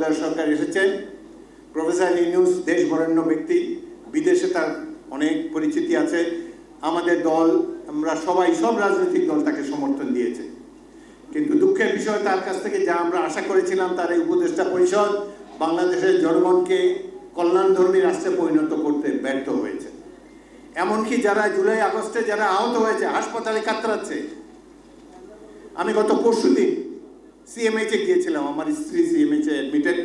তত্ত্বাবধায়ক সরকার এসেছেন। প্রফেসর ইউনুস দেশ বরেণ্য ব্যক্তি, বিদেশে তার অনেক পরিচিতি আছে। আমাদের দল, আমরা সবাই, সব রাজনৈতিক দল তাকে সমর্থন দিয়েছে। কিন্তু দুঃখের বিষয় তার কাছ থেকে যা আমরা আশা করেছিলাম তার এই উপদেষ্টা পরিষদ বাংলাদেশের জনগণকে কল্যাণধর্মী রাষ্ট্রে পরিণত করতে ব্যর্থ হয়েছে। এমনকি যারা জুলাই, আগস্টে যারা আহত হয়েছে, হাসপাতালে কাতরাচ্ছে। আমি গত পরশু দিন সিএমএইচে গিয়েছিলাম, আমার স্ত্রী সিএমএইচে অ্যাডমিটেড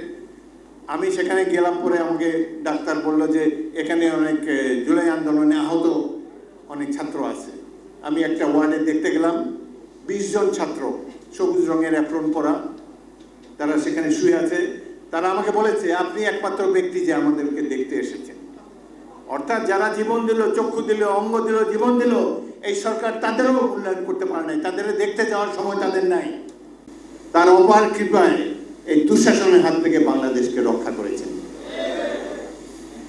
আমি সেখানে গেলাম পরে আমাকে ডাক্তার বলল যে এখানে অনেক জুলাই আন্দোলনে আহত অনেক ছাত্র আছে। আমি একটা ওয়ার্ডে দেখতে গেলাম, বিশ জন ছাত্র, সবুজ রঙের অ্যাপ্রন পরা, তারা সেখানে শুয়ে আছে। তারা আমাকে বলেছে, আপনি একমাত্র ব্যক্তি যে আমাদেরকে দেখতে এসেছেন। অর্থাৎ যারা জীবন দিল, চক্ষু দিল, অঙ্গ দিল, জীবন দিল, এই সরকার তাদেরও মূল্যায়ন করতে পারে নাই। তাদের দেখতে যাওয়ার সময় তাদের নাই। তার অপার কৃপায় এই দুঃশাসনের হাত থেকে বাংলাদেশকে রক্ষা করেছেন।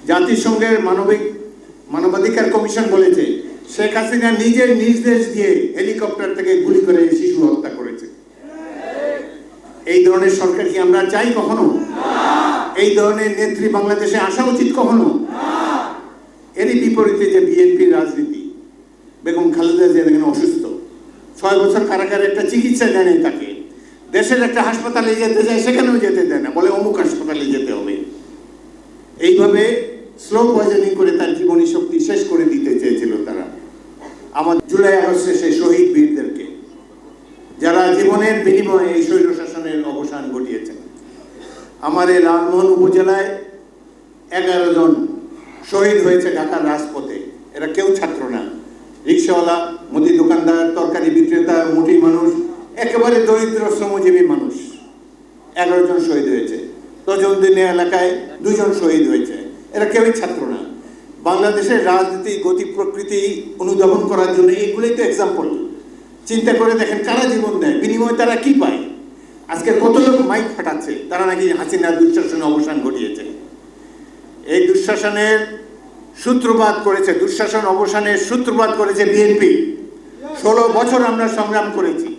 জাতিসংঘের মানবিক, মানবাধিকার কমিশন বলেছে, শেখ হাসিনা নিজের নির্দেশ দিয়ে হেলিকপ্টার থেকে গুলি করে শিশু হত্যা করেছে। এই ধরনের সরকার কি আমরা চাই কখনো? এই ধরনের নেত্রী বাংলাদেশে আসা উচিত কখনো? এরই বিপরীতে যে বিএনপির রাজনীতি, বেগম খালেদা জিয়া দেখেন অসুস্থ। ছয় বছর কারাগারে একটা চিকিৎসা দেয় তাকে। দেশের একটা হাসপাতালে যেতে যায় সেখানেও যেতে দেয় না। বলে অমুক হাসপাতালে যেতে হবে। এইভাবে স্লো পয়জনিং করে তার জীবনী শক্তি শেষ করে দিতে চেয়েছিল তারা। আমার জুলাই আগস্টে সেই শহীদ বীরদেরকে, যারা জীবনের বিনিময়ে এই স্বৈর শাসনের অবসান ঘটিয়েছেন। আমার এই লালমোহন উপজেলায় এগারো জন শহীদ হয়েছে ঢাকার রাজপথে। এরা কেউ ছাত্র না। রিক্সাওয়ালা, মুদি দোকানদার, তরকারি বিক্রেতা, মুঠি মানুষ একেবারে দরিদ্র শ্রমজীবী মানুষ। এগারো জন শহীদ হয়েছে। তজনদিনে এলাকায়, দুজন শহীদ হয়েছে। এরা কেউই ছাত্র না। বাংলাদেশের রাজনীতি, গতি, প্রকৃতি অনুধাবন করার জন্য এইগুলোই তো এক্সাম্পল চিন্তা করে দেখেন কারা জীবন দেয়, বিনিময়ে তারা কি পায়? আজকে কত লোক মাইক ফাটাচ্ছে, তারা নাকি হাসিনার দুঃশাসনে অবসান ঘটিয়েছে। এই দুঃশাসনের সূত্রপাত করেছে, দুঃশাসন অবসানের সূত্রপাত করেছে বিএনপি। ষোলো বছর আমরা সংগ্রাম করেছি।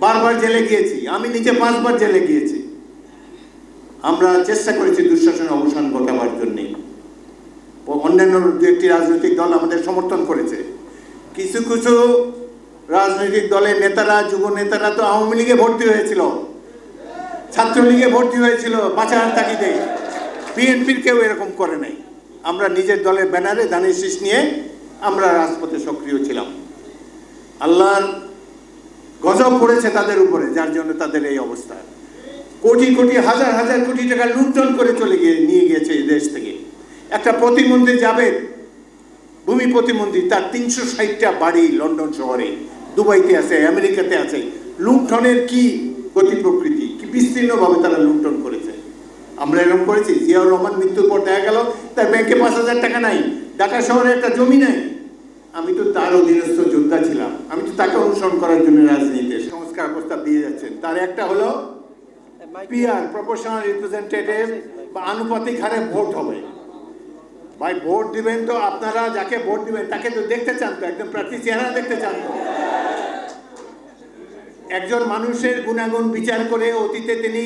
বারবার জেলে গিয়েছি, আমি নিজে পাঁচবার জেলে গিয়েছি। আমরা চেষ্টা করেছি দুঃশাসনের অবসান ঘটাবার জন্যে। অন্যান্য দু একটি রাজনৈতিক দল আমাদের সমর্থন করেছে। কিছু কিছু রাজনৈতিক দলের নেতারা, যুব নেতারা তো আওয়ামী লীগে ভর্তি হয়েছিল। ছাত্রলীগে ভর্তি হয়েছিল, বাঁচার তাগিদে। বিএনপির কেউ এরকম করে নাই। আমরা নিজের দলের ব্যানারে দানের শীষ নিয়ে আমরা রাজপথে সক্রিয় ছিলাম। আল্লাহর গজব পড়েছে তাদের উপরে, যার জন্য তাদের এই অবস্থা। কোটি কোটি, হাজার হাজার কোটি টাকা লুণ্ঠন করে চলে গিয়ে, নিয়ে গিয়েছে এই দেশ থেকে। একটা প্রতিমন্ত্রী যাবে, ভূমি প্রতিমন্ত্রী তার তিনশো ষাটটা বাড়ি লন্ডন শহরে। দুবাইতে আছে, আমেরিকাতে আছে। লুণ্ঠনের কি গতি প্রকৃতি? কি বিস্তীর্ণভাবে তারা লুণ্ঠন করেছে? আমরা এরকম করেছি, জিয়াউর রহমান মৃত্যুর পর দেখা গেল, তার ব্যাংকে পাঁচ হাজার টাকা নাই, ঢাকা শহরে একটা জমি নাই। আমি তো তার অধীনস্থ যোদ্ধা ছিলাম। আমি তো তাকে অনুসরণ করার জন্য রাজনীতিতে সংস্কার প্রস্তাব দিয়ে যাচ্ছেন। তার একটা হলো পিআর প্রপোর্শনাল রিপ্রেজেন্টেটিভ বা আনুপাতিক হারে ভোট হবে। ভাই, ভোট দিবেন তো আপনারা, যাকে ভোট দিবেন, তাকে তো দেখতে চান তো, একজন প্রার্থী চেহারা দেখতে চান তো। একজন মানুষের গুণাগুণ বিচার করে অতীতে তিনি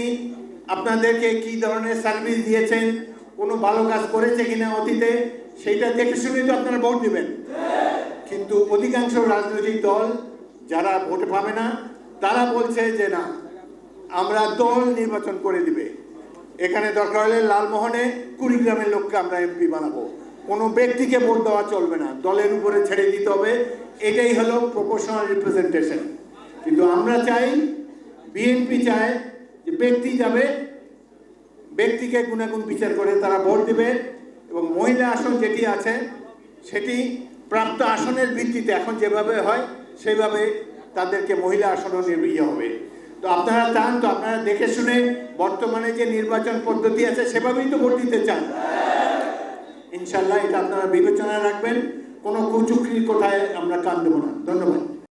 আপনাদেরকে কি ধরনের সার্ভিস দিয়েছেন, কোনো ভালো কাজ করেছে কিনা অতীতে, সেইটা দেখে শুনে তো আপনারা ভোট দিবেন। কিন্তু অধিকাংশ রাজনৈতিক দল যারা ভোট পাবে না, তারা বলছে যে না, আমরা দল নির্বাচন করে দিবে। এখানে দরকার হলে লালমোহনে কুড়িগ্রামের লোককে আমরা এমপি বানাবো। কোনো ব্যক্তিকে ভোট দেওয়া চলবে না। দলের উপরে ছেড়ে দিতে হবে। এটাই হলো প্রপোর্শনাল রিপ্রেজেন্টেশন কিন্তু আমরা চাই বিএনপি চায় যে ব্যক্তি যাবে, ব্যক্তিকে গুণাগুণ বিচার করে তারা ভোট দিবে এবং মহিলা আসন যেটি আছে, সেটি প্রাপ্ত আসনের ভিত্তিতে এখন যেভাবে হয় সেভাবে তাদেরকে মহিলা আসনও নির্বিয়ে হবে। তো আপনারা চান, তো আপনারা দেখে শুনে বর্তমানে যে নির্বাচন পদ্ধতি আছে, সেভাবেই তো ভোট দিতে চান। ইনশাল্লাহ এটা আপনারা বিবেচনা রাখবেন। কোনো কুচুকরির কোথায় আমরা কান দেবো না। ধন্যবাদ।